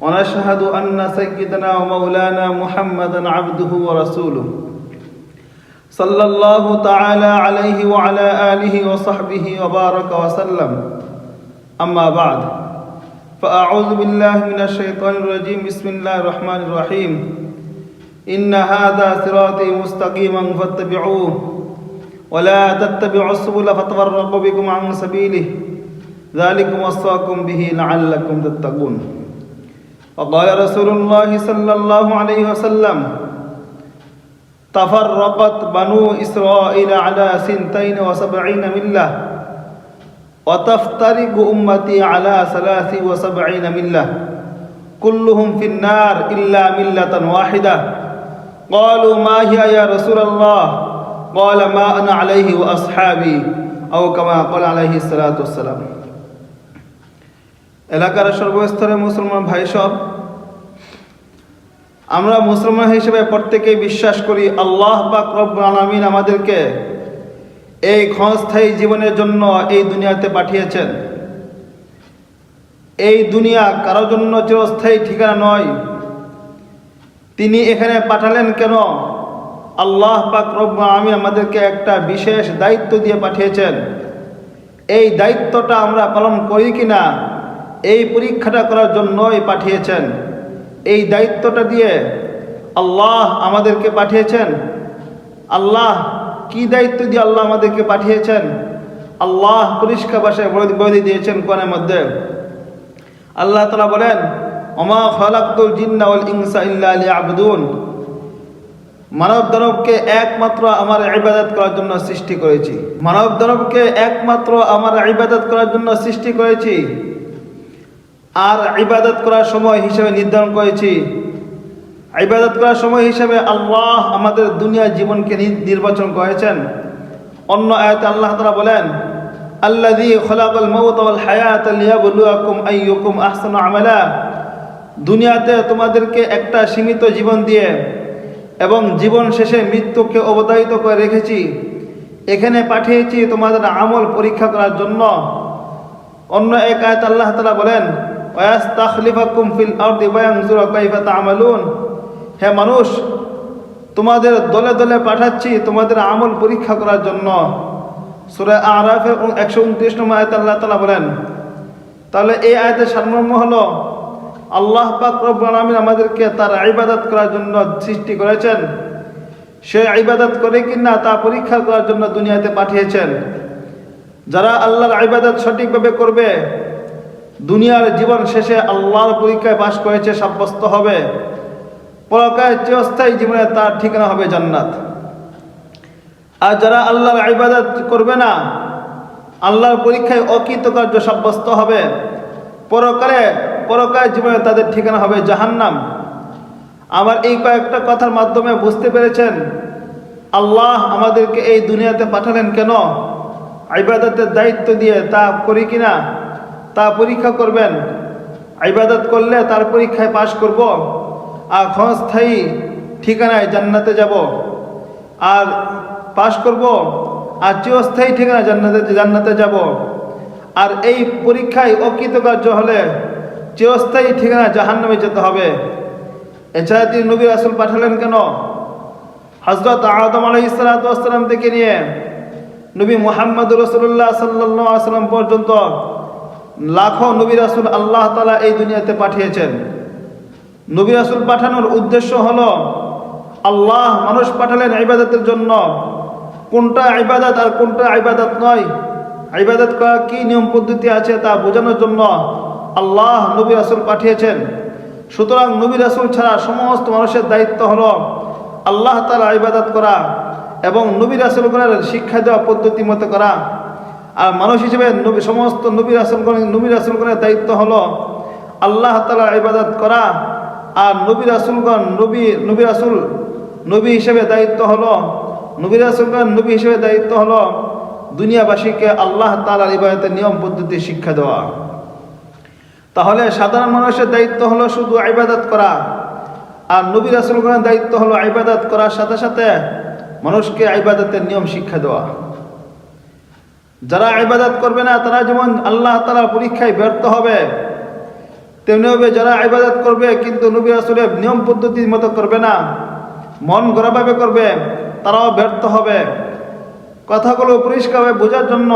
ونشهد أن سيدنا ومولانا محمدا عبده ورسوله صلى الله تعالى عليه وعلى آله وصحبه وبارك وسلم أما بعد فأعوذ بالله من الشيطان الرجيم بسم الله الرحمن الرحيم إن هذا صراطي مستقيما فاتبعوه ولا تتبعوا السبل فتفرق بكم عن سبيله ذلكم وصاكم به لعلكم تتقون وقال رسول الله صلى الله عليه وسلم تفرقت بنو إسرائيل على سنتين وسبعين ملة وتفترق أمتي على ثلاث وسبعين ملة كلهم في النار إلا ملة واحدة قالوا ما هي يا رسول الله قال ما أنا عليه وأصحابي أو كما قال عليه الصلاة والسلام এলাকার সর্বস্তরে মুসলমান ভাই সব আমরা মুসলমান হিসেবে প্রত্যেকেই বিশ্বাস করি আল্লাহ বা রব্বুল আমাদেরকে এই ক্ষণস্থায়ী জীবনের জন্য এই দুনিয়াতে পাঠিয়েছেন। এই দুনিয়া কারোর জন্য চিরস্থায়ী ঠিকানা নয়। তিনি এখানে পাঠালেন কেন? আল্লাহ পাক রব্বুল আলামিন আমাদেরকে একটা বিশেষ দায়িত্ব দিয়ে পাঠিয়েছেন। এই দায়িত্বটা আমরা পালন করি কিনা, এই পরীক্ষাটা করার জন্যই পাঠিয়েছেন। এই দায়িত্বটা দিয়ে আল্লাহ আমাদেরকে পাঠিয়েছেন। আল্লাহ কি দায়িত্ব দিয়ে আল্লাহ আমাদেরকে পাঠিয়েছেন? আল্লাহ পরিষ্কার ভাষায় বলে দিয়েছেন কোনের মধ্যে। আল্লাহ তালা বলেন অমা খলাকুল জিন্নাউল ইনসা ইল্লা আলী আবদুন মানব দানবকে একমাত্র আমার ইবাদত করার জন্য সৃষ্টি করেছি। মানব দানবকে একমাত্র আমার ইবাদত করার জন্য সৃষ্টি করেছি। আর ইবাদত করার সময় হিসেবে নির্ধারণ করেছি। ইবাদত করার সময় হিসেবে আল্লাহ আমাদের দুনিয়া জীবনকে নির্বাচন করেছেন। অন্য আয়াতে আল্লাহ তালা বলেন হায়াত দুনিয়াতে তোমাদেরকে একটা সীমিত জীবন দিয়ে এবং জীবন শেষে মৃত্যুকে অবদায়িত করে রেখেছি। এখানে পাঠিয়েছি তোমাদের আমল পরীক্ষা করার জন্য। অন্য এক আয়াত আল্লাহ তালা বলেন হে মানুষ, তোমাদের দলে দলে পাঠাচ্ছি তোমাদের আমল পরীক্ষা করার জন্য। সূরা আরাফের একশো উনত্রিশ নম্বর আয়াত আল্লাহ তালা বলেন, তাহলে এই আয়াতের সারমর্ম হলো, আল্লাহ পাক রব্বুল আমাদেরকে তার ইবাদত করার জন্য সৃষ্টি করেছেন। সে ইবাদত করে কিনা তা পরীক্ষা করার জন্য দুনিয়াতে পাঠিয়েছেন। যারা আল্লাহর ইবাদত সঠিকভাবে করবে দুনিয়ার জীবন শেষে আল্লাহর পরীক্ষায় পাশ করেছে, সাব্যস্ত হবে। পরকায় চিরস্থায়ী জীবনে তার ঠিকানা হবে জান্নাত। আর যারা আল্লাহর ইবাদত করবে না, আল্লাহর পরীক্ষায় অকৃতকার্য সাব্যস্ত হবে। পরকালে, পরকায় জীবনে তাদের ঠিকানা হবে জাহান্নাম। আমার এই কয়েকটা কথার মাধ্যমে বুঝতে পেরেছেন, আল্লাহ আমাদেরকে এই দুনিয়াতে পাঠালেন কেন? ইবাদতের দায়িত্ব দিয়ে তা করি কিনা? তা পরীক্ষা করবেন। ইবাদত করলে তার পরীক্ষায় পাশ করব। আর ক্ষণস্থায়ী ঠিকানায় জান্নাতে যাব। আর পাশ করব। আর চিরস্থায়ী ঠিকানা জান্নাতে জান্নাতে যাব। আর এই পরীক্ষায় অকৃতকার্য হলে চিরস্থায়ী ঠিকানা জাহান্নামে যেতে হবে। এছাড়া তিনি নবী রাসুল পাঠালেন কেন? হজরত আদম আলহ ইসালাতাম থেকে নিয়ে নবী মোহাম্মদ রসুল্লাহ সাল্লাহ সাল্লাম পর্যন্ত লাখো নবী রাসুল আল্লাহ তালা এই দুনিয়াতে পাঠিয়েছেন। নবী রাসুল পাঠানোর উদ্দেশ্য হল, আল্লাহ মানুষ পাঠালেন ইবাদতের জন্য। কোনটা ইবাদত আর কোনটা ইবাদত নয়। ইবাদত করা কি নিয়ম পদ্ধতি আছে তা বোঝানোর জন্য আল্লাহ নবী রাসুল পাঠিয়েছেন। সুতরাং নবী রাসুল ছাড়া সমস্ত মানুষের দায়িত্ব হল আল্লাহ তালা ইবাদত করা এবং নবী রাসুলগণের শিক্ষা দেওয়া পদ্ধতি মতো করা। আর মানুষ হিসেবে নবী, সমস্ত নবী রাসুলগণ নবী রাসুলগণের দায়িত্ব হলো আল্লাহ তালা ইবাদত করা আর নবী রাসুলগণ, নবী নবীর রাসুল, নবী হিসেবে দায়িত্ব হলো, নবী রাসুলগণ, নবী হিসেবে দায়িত্ব হলো দুনিয়াবাসীকে আল্লাহ তালার ইবাদতের নিয়ম পদ্ধতি শিক্ষা দেওয়া। তাহলে সাধারণ মানুষের দায়িত্ব হলো শুধু ইবাদত করা আর নবী রাসুলগণের দায়িত্ব হলো ইবাদত করার সাথে সাথে মানুষকে ইবাদতের নিয়ম শিক্ষা দেওয়া। যারা ইবাদত করবে না, তারা যেমন আল্লাহ তালার পরীক্ষায় ব্যর্থ হবে, তেমনিভাবে যারা ইবাদত করবে কিন্তু নবী রাসুলের নিয়ম পদ্ধতির মতো করবে না, মন গড়াভাবে করবে, তারাও ব্যর্থ হবে। কথাগুলো পরিষ্কারভাবে বোঝার জন্য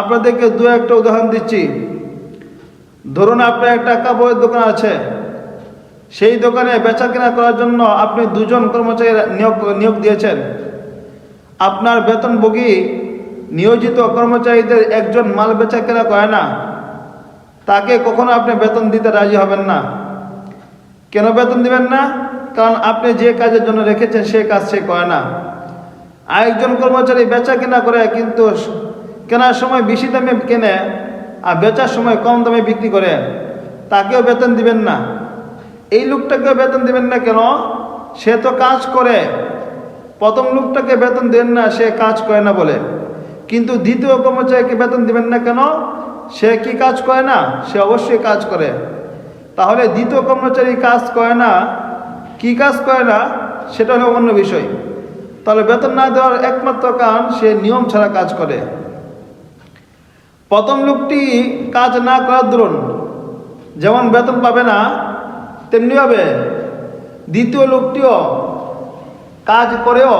আপনাদেরকে দু একটা উদাহরণ দিচ্ছি। ধরুন আপনার একটা কাপড়ের দোকান আছে, সেই দোকানে বেচা কেনা করার জন্য আপনি দুজন কর্মচারী নিয়োগ নিয়োগ দিয়েছেন। আপনার বেতন বেতনভোগী নিয়োজিত কর্মচারীদের একজন মাল বেচা কেনা করে না, তাকে কখনো আপনি বেতন দিতে রাজি হবেন না। কেন বেতন দিবেন না? কারণ আপনি যে কাজের জন্য রেখেছেন সে কাজ সে করে না। আরেকজন কর্মচারী বেচা কেনা করে কিন্তু কেনার সময় বেশি দামে কেনে আর বেচার সময় কম দামে বিক্রি করে, তাকেও বেতন দিবেন না। এই লোকটাকেও বেতন দিবেন না কেন? সে তো কাজ করে। প্রথম লোকটাকে বেতন দেন না, সে কাজ করে না বলে। কিন্তু দ্বিতীয় কর্মচারীকে বেতন দিবেন না কেন? সে কি কাজ করে না? সে অবশ্যই কাজ করে। তাহলে দ্বিতীয় কর্মচারী কাজ করে না, কি কাজ করে না, সেটা হলো অন্য বিষয়। তাহলে বেতন না দেওয়ার একমাত্র কারণ সে নিয়ম ছাড়া কাজ করে। প্রথম লোকটি কাজ না করার দরুন যেমন বেতন পাবে না তেমনিভাবে দ্বিতীয় লোকটিও কাজ করেও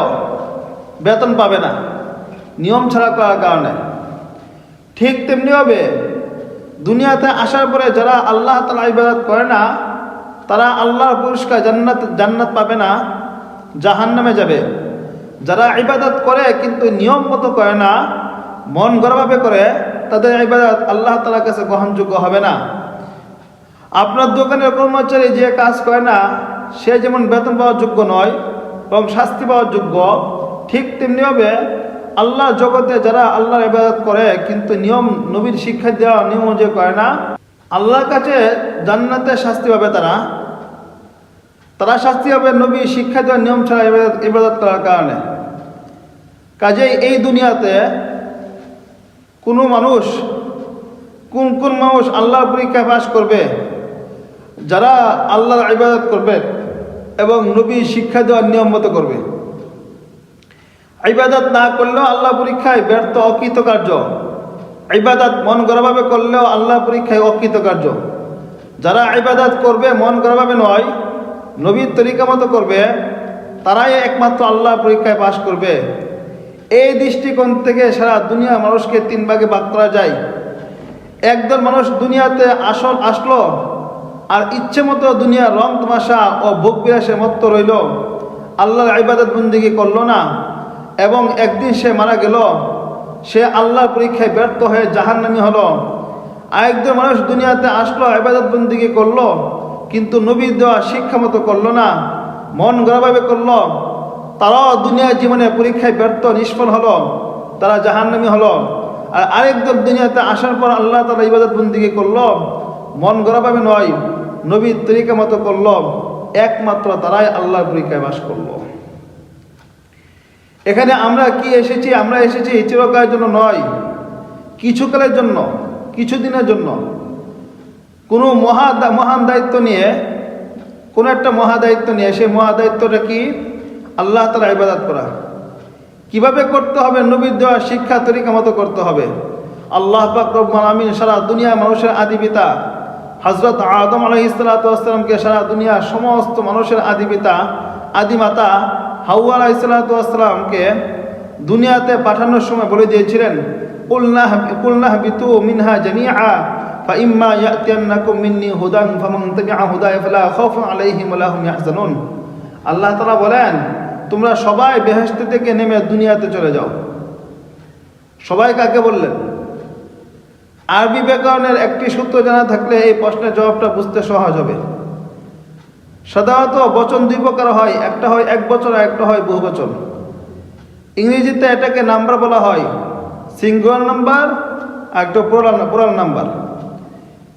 বেতন পাবে না। নিয়ম ছাড়া করার কারণে। ঠিক তেমনিভাবে দুনিয়াতে আসার পরে যারা আল্লাহ তালা ইবাদত করে না, তারা আল্লাহর পুরস্কার জান্নাত জান্নাত পাবে না জাহান নামে যাবে। যারা ইবাদত করে কিন্তু নিয়ম মতো করে না, মন গড়াভাবে করে, তাদের ইবাদত আল্লাহ তালার কাছে গ্রহণযোগ্য হবে না। আপনার দোকানের কর্মচারী যে কাজ করে না, সে যেমন বেতন পাওয়ার যোগ্য নয় এবং শাস্তি পাওয়ার যোগ্য, ঠিক তেমনিভাবে আল্লাহ জগতে যারা আল্লাহর ইবাদত করে, কিন্তু নিয়ম নবীর শিক্ষা দেওয়া, নিয়ম অনুযায়ী করে না, আল্লাহর কাছে জান্নাতে শাস্তি পাবে তারা। তারা শাস্তি হবে নবী শিক্ষা দেওয়ার নিয়ম ছাড়া ইবাদত করার কারণে। কাজেই এই দুনিয়াতে কোনো মানুষ, কোন কোন মানুষ আল্লাহর পরীক্ষা পাশ করবে? যারা আল্লাহর ইবাদত করবে এবং নবী শিক্ষা দেওয়ার নিয়ম মতো করবে। ইবাদত না করলেও আল্লাহ পরীক্ষায় ব্যর্থ, অকৃতকার্য। ইবাদত মন গড়াভাবে করলেও আল্লাহ পরীক্ষায় অকৃতকার্য। যারা ইবাদত করবে, মন গড়াভাবে নয়, নবীর তরিকা মতো করবে, তারাই একমাত্র আল্লাহ পরীক্ষায় পাশ করবে। এই দৃষ্টিকোণ থেকে সারা দুনিয়া মানুষকে তিন ভাগে ভাগ করা যায়। একদল মানুষ দুনিয়াতে আসল আসলো আর ইচ্ছে মতো দুনিয়ার রং তামাশা ও ভোগ বিলাসে মত্ত রইল। আল্লাহর ইবাদত বন্দিগি করল না। এবং একদিন সে মারা গেল, সে আল্লাহর পরীক্ষায় ব্যর্থ হয়ে জাহান্নামি হলো। আরেকজন মানুষ দুনিয়াতে আসলো, ইবাদত বন্দিগি করল, কিন্তু নবীর দেওয়া শিক্ষা মতো করল না, মন গড়াভাবে করল। তারাও দুনিয়ার জীবনে পরীক্ষায় ব্যর্থ, নিষ্ফল হলো, তারা জাহান্নামি হলো। আর আরেকদল দুনিয়াতে আসার পর আল্লাহ তালা ইবাদত বন্দিগি করল, মন গড়াভাবে নয়, নবীর তরিকা মতো করল। একমাত্র তারাই আল্লাহর পরীক্ষায় বাস করল। এখানে আমরা কি এসেছি? আমরা এসেছি চিরকালের জন্য নয়, কিছুকালের জন্য, কিছুদিনের জন্য। কোনো মহা মহান দায়িত্ব নিয়ে, কোনো একটা মহা দায়িত্ব নিয়ে, সেই মহা দায়িত্বটা কি? আল্লাহ তালা ইবাদত করা। কীভাবে করতে হবে? নবীর দেওয়া শিক্ষা তরিকা মতো করতে হবে। আল্লাহ পাক আমিন সারা দুনিয়া মানুষের আদি পিতা হজরত আদম আলহ ইসলাতামকে সারা দুনিয়ার সমস্ত মানুষের আদি পিতা আদি মাতা হাউয়া আলাহ ইসলাতামকে দুনিয়াতে পাঠানোর সময় বলে দিয়েছিলেন কুলনাহ কুলনাহ বিতু মিনহা জামিয়া فإما يأتينكم مني هدى فمن تبع هداي فلا خوف عليهم ولا هم يحزنون আল্লাহ তাআলা বলেন তোমরা সবাই বেহেশত থেকে নেমে দুনিয়াতে চলে যাও সবাই কাকে বললেন আরবি ব্যাকরণের একটি সূত্র জানা থাকলে এই প্রশ্নের জবাবটা বুঝতে সহজ হবে সাধারণত বচন দুই প্রকার হয়, একটা হয় এক বছর আর একটা হয় বহু বচন। ইংরেজিতে এটাকে নাম্বার বলা হয় সিঙ্গুলার নাম্বার আর একটা পুরাল পুরাল নাম্বার।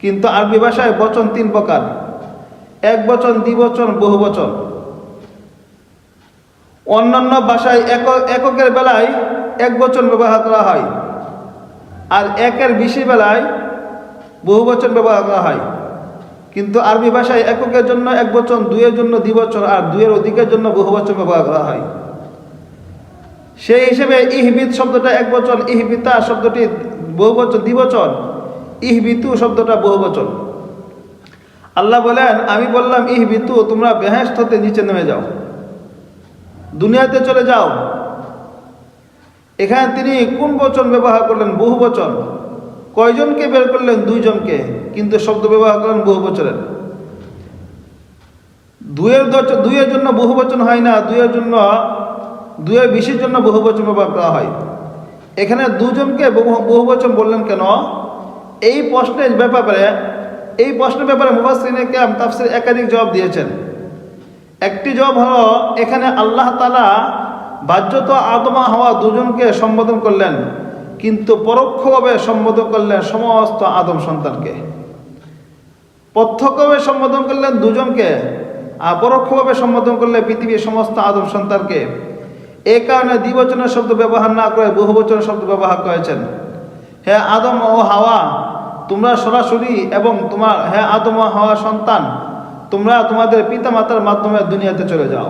কিন্তু আরবি ভাষায় বচন তিন প্রকার, এক বচন দ্বিবচন বহু বচন। অন্যান্য ভাষায় একক, এককের বেলায় এক বচন ব্যবহার করা হয় আর একের বেশি বেলায় বহু বচন ব্যবহার করা হয়। কিন্তু আরবি ভাষায় এককের জন্য এক বচন, দুইয়ের জন্য দ্বিবচন আর দুইয়ের অধিকের জন্য বহু বচন ব্যবহার করা হয়। সেই হিসেবে ইহবিদ শব্দটা এক বচন, ইহবিতা শব্দটি বহু বচন দ্বিবচন ইহবিতু শব্দটা বহু বচন। আল্লাহ বলেন, আমি বললাম, ইহবিতু, তোমরা বেহেস্ত হতে নিচে নেমে যাও। দুনিয়াতে চলে যাও। এখানে তিনি কোন বচন ব্যবহার করলেন? বহু বচন। কয়জনকে বের করলেন? দুইজনকে। কিন্তু শব্দ ব্যবহার করলেন বহু বচনের দুয়ের দুইয়ের জন্য বহু বচন হয় না, দুইয়ের জন্য দুয়ের বেশির জন্য বহু বচন ব্যবহার করা হয়। এখানে দুজনকে বহু বচন বললেন কেন? এই প্রশ্নের ব্যাপারে এই প্রশ্নের ব্যাপারে মুবাসিনে তাফসির একাধিক জবাব দিয়েছেন। একটি জবাব হলো, এখানে আল্লাহ তালা বাহ্যত আদমা হওয়া দুজনকে সম্বোধন করলেন। কিন্তু পরোক্ষভাবে সম্বোধন করলেন সমস্ত আদম সন্তানকে। প্রত্যক্ষভাবে সম্বোধন করলেন দুজনকে আর পরোক্ষভাবে সম্বোধন করলে পৃথিবীর সমস্ত আদম সন্তানকে। এই কারণে দ্বিবচনের শব্দ ব্যবহার না করে বহুবচনের শব্দ ব্যবহার করেছেন। হে আদম ও হাওয়া, তোমরা সরাসরি এবং তোমার, হে আদম ও হাওয়া সন্তান, তোমরা তোমাদের পিতামাতার মাধ্যমে দুনিয়াতে চলে যাও।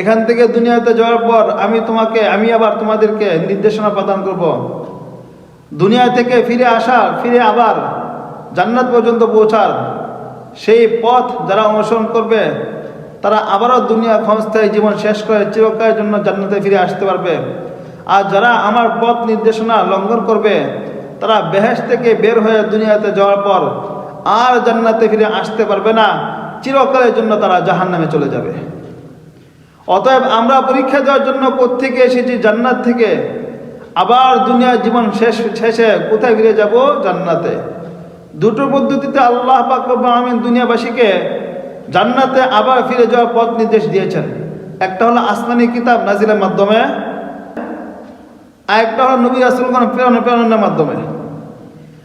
এখান থেকে দুনিয়াতে যাওয়ার পর আমি তোমাকে, আমি আবার তোমাদেরকে নির্দেশনা প্রদান করব। দুনিয়া থেকে ফিরে আসার, ফিরে আবার জান্নাত পর্যন্ত পৌঁছার সেই পথ যারা অনুসরণ করবে, তারা আবারও দুনিয়া ক্ষণস্থায়ী জীবন শেষ করে চিরকালের জন্য জান্নাতে ফিরে আসতে পারবে। আর যারা আমার পথ নির্দেশনা লঙ্ঘন করবে, তারা বেহেস থেকে বের হয়ে দুনিয়াতে যাওয়ার পর আর জান্নাতে ফিরে আসতে পারবে না। চিরকালের জন্য তারা জাহান নামে চলে যাবে। অতএব আমরা পরীক্ষা দেওয়ার জন্য কোত্থেকে এসেছি? জান্নাত থেকে। আবার দুনিয়ার জীবন শেষ, শেষে কোথায় ফিরে যাব? জান্নাতে। দুটো পদ্ধতিতে আল্লাহ পাক আমিন দুনিয়াবাসীকে জান্নাতে আবার ফিরে যাওয়ার পথ নির্দেশ দিয়েছেন। একটা হলো আসমানি কিতাব নাজিলের মাধ্যমে, আর একটা হলো নবী রাসুলগণ প্রেরণ, প্রেরণের মাধ্যমে।